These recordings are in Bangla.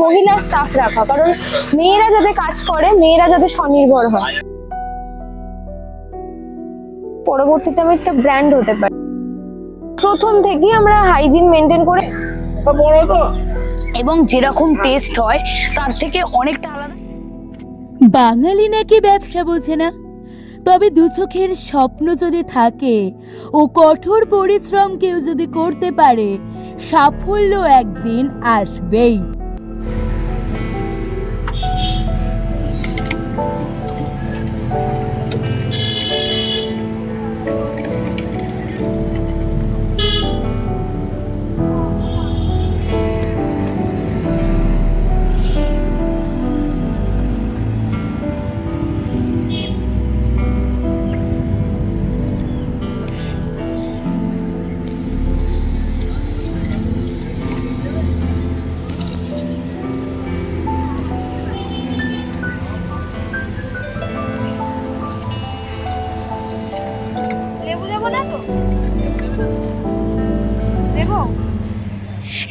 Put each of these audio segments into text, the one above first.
মহিলা স্টাফ রাখা কারণ মেয়েরা যাতে কাজ করে মেয়েরা যাতে স্বনির্ভর হয়। পরবর্তীতে আমি একটা ব্র্যান্ড হতে পারি। প্রথম থেকেই আমরা হাইজিন মেনটেন করে এবং যেরকম টেস্ট হয় তার থেকে অনেকটা আলাদা। বাঙালি নাকি ব্যবসা বোঝে না? তবে দু চোখের স্বপ্ন যদি থাকে ও কঠোর পরিশ্রম কেউ যদি করতে পারে সাফল্য একদিন আসবেই।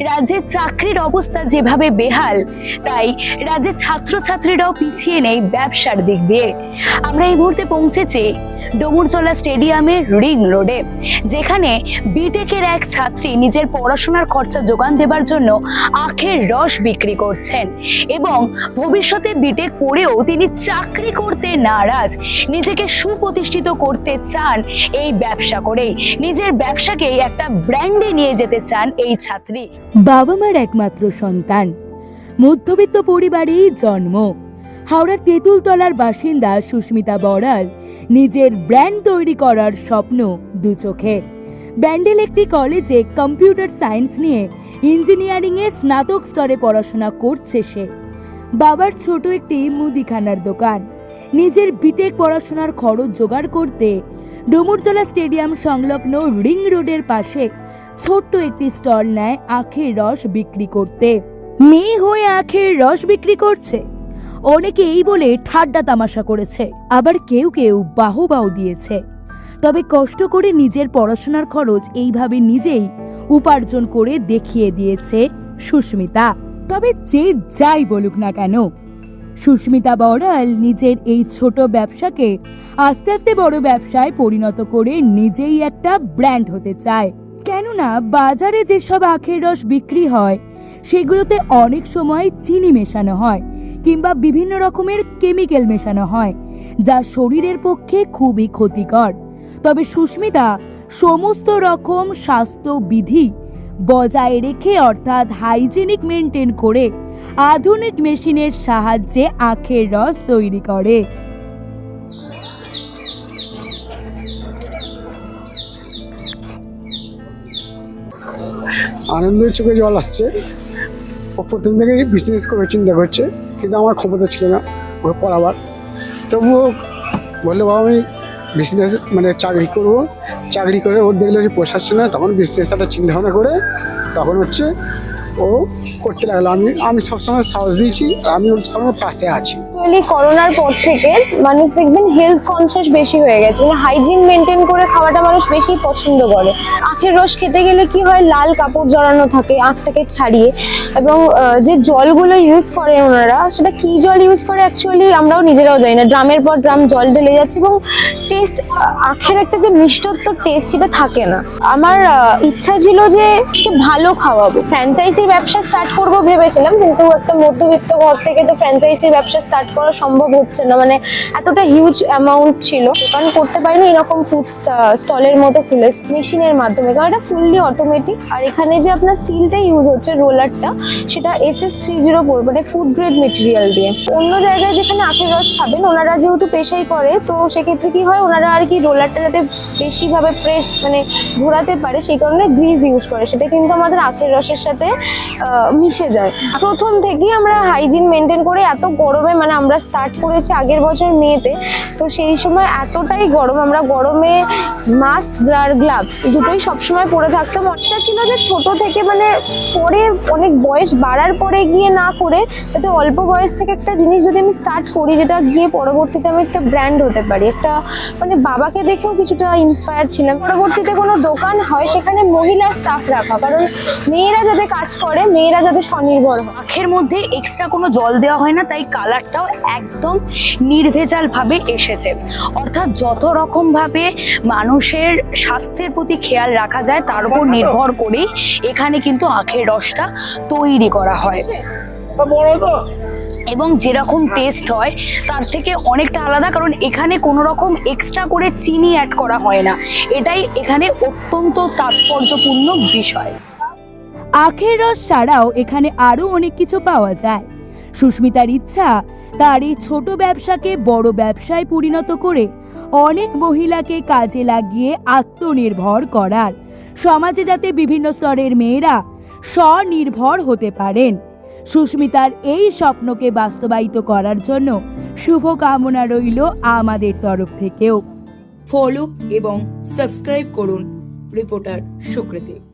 রাজ্যের চাকরির অবস্থা যেভাবে বেহাল, তাই রাজ্যের ছাত্রছাত্রীরাও পিছিয়ে নেই ব্যবসার দিক দিয়ে। আমরা এই মুহূর্তে পৌঁছেছি ডোমুরজলা স্টেডিয়ামের রিং রোডে, যেখানে বিটেকের এক ছাত্রী নিজের পড়াশোনার খরচা যোগান দেবার জন্য আখের রস বিক্রি করছেন এবং ভবিষ্যতে বিটেক পড়েও তিনি চাকরি করতে নারাজ। নিজেকে সুপ্রতিষ্ঠিত করতে চান এই ব্যবসা করেই। নিজের ব্যবসাকেই একটা ব্র্যান্ডে নিয়ে যেতে চান এই ছাত্রী। বাবা মার একমাত্র সন্তান। মধ্যবিত্ত পরিবারেই জন্ম। হাওড়ার তেঁতুলতলার বাসিন্দা সুস্মিতা বড়াল নিজের ব্র্যান্ড তৈরি করার স্বপ্ন দু চোখে। ব্যান্ডেল একটি কলেজে কম্পিউটার সায়েন্স নিয়ে ইঞ্জিনিয়ারিংয়ে স্নাতক স্তরে পড়াশোনা করছে সে। বাবার ছোট একটি মুদিখানার দোকান। নিজের বিটেক পড়াশোনার খরচ জোগাড় করতে ডুমুরজলা স্টেডিয়াম সংলগ্ন রিং রোডের পাশে ছোট্ট একটি স্টল নেয় আখের রস বিক্রি করতে। মেয়ে হয়ে আখের রস বিক্রি করছে? অনেকে এই বলে ঠাড্ডা তামাশা করেছে, আবার কেউ কেউ বাহবাও দিয়েছে। তবে কষ্ট করে নিজের পড়াশোনার খরচ এইভাবে নিজেই উপার্জন করে দেখিয়ে দিয়েছে সুস্মিতা। তবে যে যাই বলুক না কেন, সুস্মিতা বড়াল নিজের এই ছোট ব্যবসাকে আস্তে আস্তে বড় ব্যবসায় পরিণত করে নিজেই একটা ব্র্যান্ড হতে চায়। কেননা বাজারে যেসব আখের রস বিক্রি হয়, সেগুলোতে অনেক সময় চিনি মেশানো হয়। কিংবা বিভিন্ন রকমের কেমিক্যাল মেশানো হয়, যা শরীরের পক্ষে খুবই ক্ষতিকর। তবে সুস্মিতা, সমস্ত রকম স্বাস্থ্যবিধি বজায় রেখে, অর্থাৎ হাইজেনিক মেনটেন করে, আধুনিক মেশিনের সাহায্যে আখের রস তৈরি করে। আনন্দের চোখে জল আসছে। প্রথম থেকেই বিজনেস করে চিন্তা করছে কিন্তু আমার ক্ষমতা ছিল না ওকে পড়াবার তবুও বলল, বাবা, আমি বিজনেস মানে চাকরি করব। চাকরি করে ওর দেখলে যে পোষাচ্ছে না, তখন বিজনেস একটা চিন্তা ভাবনা করে তখন হচ্ছে ও করতে লাগল। আমি আমি সবসময় সাহস দিয়েছি আমি ওর সবসময় পাশে আছি। অ্যাকচুয়ালি করোনার পর থেকে মানুষ দেখবেন হেলথ কনসিয়াস বেশি হয়ে গেছে। মানে হাইজিন মেনটেন করে খাওয়াটা মানুষ বেশি পছন্দ করে। আখের রস খেতে গেলে কি হয়, লাল কাপড় জড়ানো থাকে আখটাকে ছাড়িয়ে এবং যে জলগুলো ইউজ করে ওনারা, সেটা কি জল ইউজ করে অ্যাকচুয়ালি আমরাও নিজেরাও জানি না। ড্রামের পর ড্রাম জল ঢেলে যাচ্ছে এবং টেস্ট আখের একটা যে মিষ্টত্ব টেস্ট সেটা থাকে না। আমার ইচ্ছা ছিল যে ভালো খাওয়াবো। ফ্র্যাঞ্চাইজির ব্যবসা স্টার্ট করব ভেবেছিলাম, কিন্তু একটা মধ্যবিত্ত ঘর থেকে তো ফ্র্যাঞ্চাইজির ব্যবসা স্টার্ট করা সম্ভব হচ্ছে না। মানে এতটা হিউজ অ্যামাউন্ট ছিল। দোকান করতে পারিনি এরকম ফুড স্টলের মতো খুলেছে মেশিনের মাধ্যমে। কারণ এটা ফুললি অটোমেটিক আর এখানে যে আপনার স্টিলটা ইউজ হচ্ছে রোলারটা সেটা S S three zero four মানে ফুড গ্রেড মেটেরিয়াল দিয়ে। অন্য জায়গায় যেখানে আখের রস খাবেন, ওনারা যেহেতু পেশাই করে, তো সেক্ষেত্রে কি হয়, ওনারা আর কি রোলারটা যাতে বেশিভাবে প্রেস মানে ঘোরাতে পারে, সেই কারণে গ্রিজ ইউজ করে। সেটা কিন্তু আমাদের আখের রসের সাথে মিশে যায়। প্রথম থেকেই আমরা হাইজিন মেনটেন করে এত গরমে মানে আমরা স্টার্ট করেছি আগের বছর মেয়েতে তো সেই সময় এতটাই গরম, আমরা গরমে মাস্ক আর গ্লাভস দুটোই সবসময় পরে থাকতাম। অনেকটা ছিল যে ছোট থেকে মানে পরে অনেক বয়স বাড়ার পরে গিয়ে না করে যাতে অল্প বয়স থেকে একটা জিনিস যদি আমি স্টার্ট করি, যেটা গিয়ে পরবর্তীতে আমি একটা ব্র্যান্ড হতে পারি। একটা মানে বাবাকে দেখেও কিছুটা ইন্সপায়ার ছিলাম। পরবর্তীতে কোনো দোকান হয়, সেখানে মহিলা স্টাফ রাখা। কারণ মেয়েরা যাতে কাজ করে করে মেয়েরা যাতে স্বনির্ভর হয়। আখের মধ্যে এক্সট্রা কোনো জল দেওয়া হয় না, তাই কালারটাও একদম নির্ভেজাল ভাবে এসেছে। অর্থাৎ যত রকম ভাবে মানুষের স্বাস্থ্যের প্রতি খেয়াল রাখা যায় তার উপর নির্ভর করেই এখানে কিন্তু আখের রসটা তৈরি করা হয়। এবং যেরকম টেস্ট হয় তার থেকে অনেকটা আলাদা কারণ এখানে কোনো রকম এক্সট্রা করে চিনি অ্যাড করা হয় না। এটাই এখানে অত্যন্ত তাৎপর্যপূর্ণ বিষয়। আখের রস ছাড়াও এখানে আরও অনেক কিছু পাওয়া যায়। সুস্মিতার ইচ্ছা তার এই ছোট ব্যবসাকে বড় ব্যবসায় পরিণত করে অনেক মহিলাকে কাজে লাগিয়ে আত্মনির্ভর করার। সমাজে যাতে বিভিন্ন স্তরের মেয়েরা স্বনির্ভর হতে পারেন। সুস্মিতার এই স্বপ্নকে বাস্তবায়িত করার জন্য শুভকামনা রইল আমাদের তরফ থেকেও। ফলো এবং সাবস্ক্রাইব করুন রিপোর্টার সুকৃতি।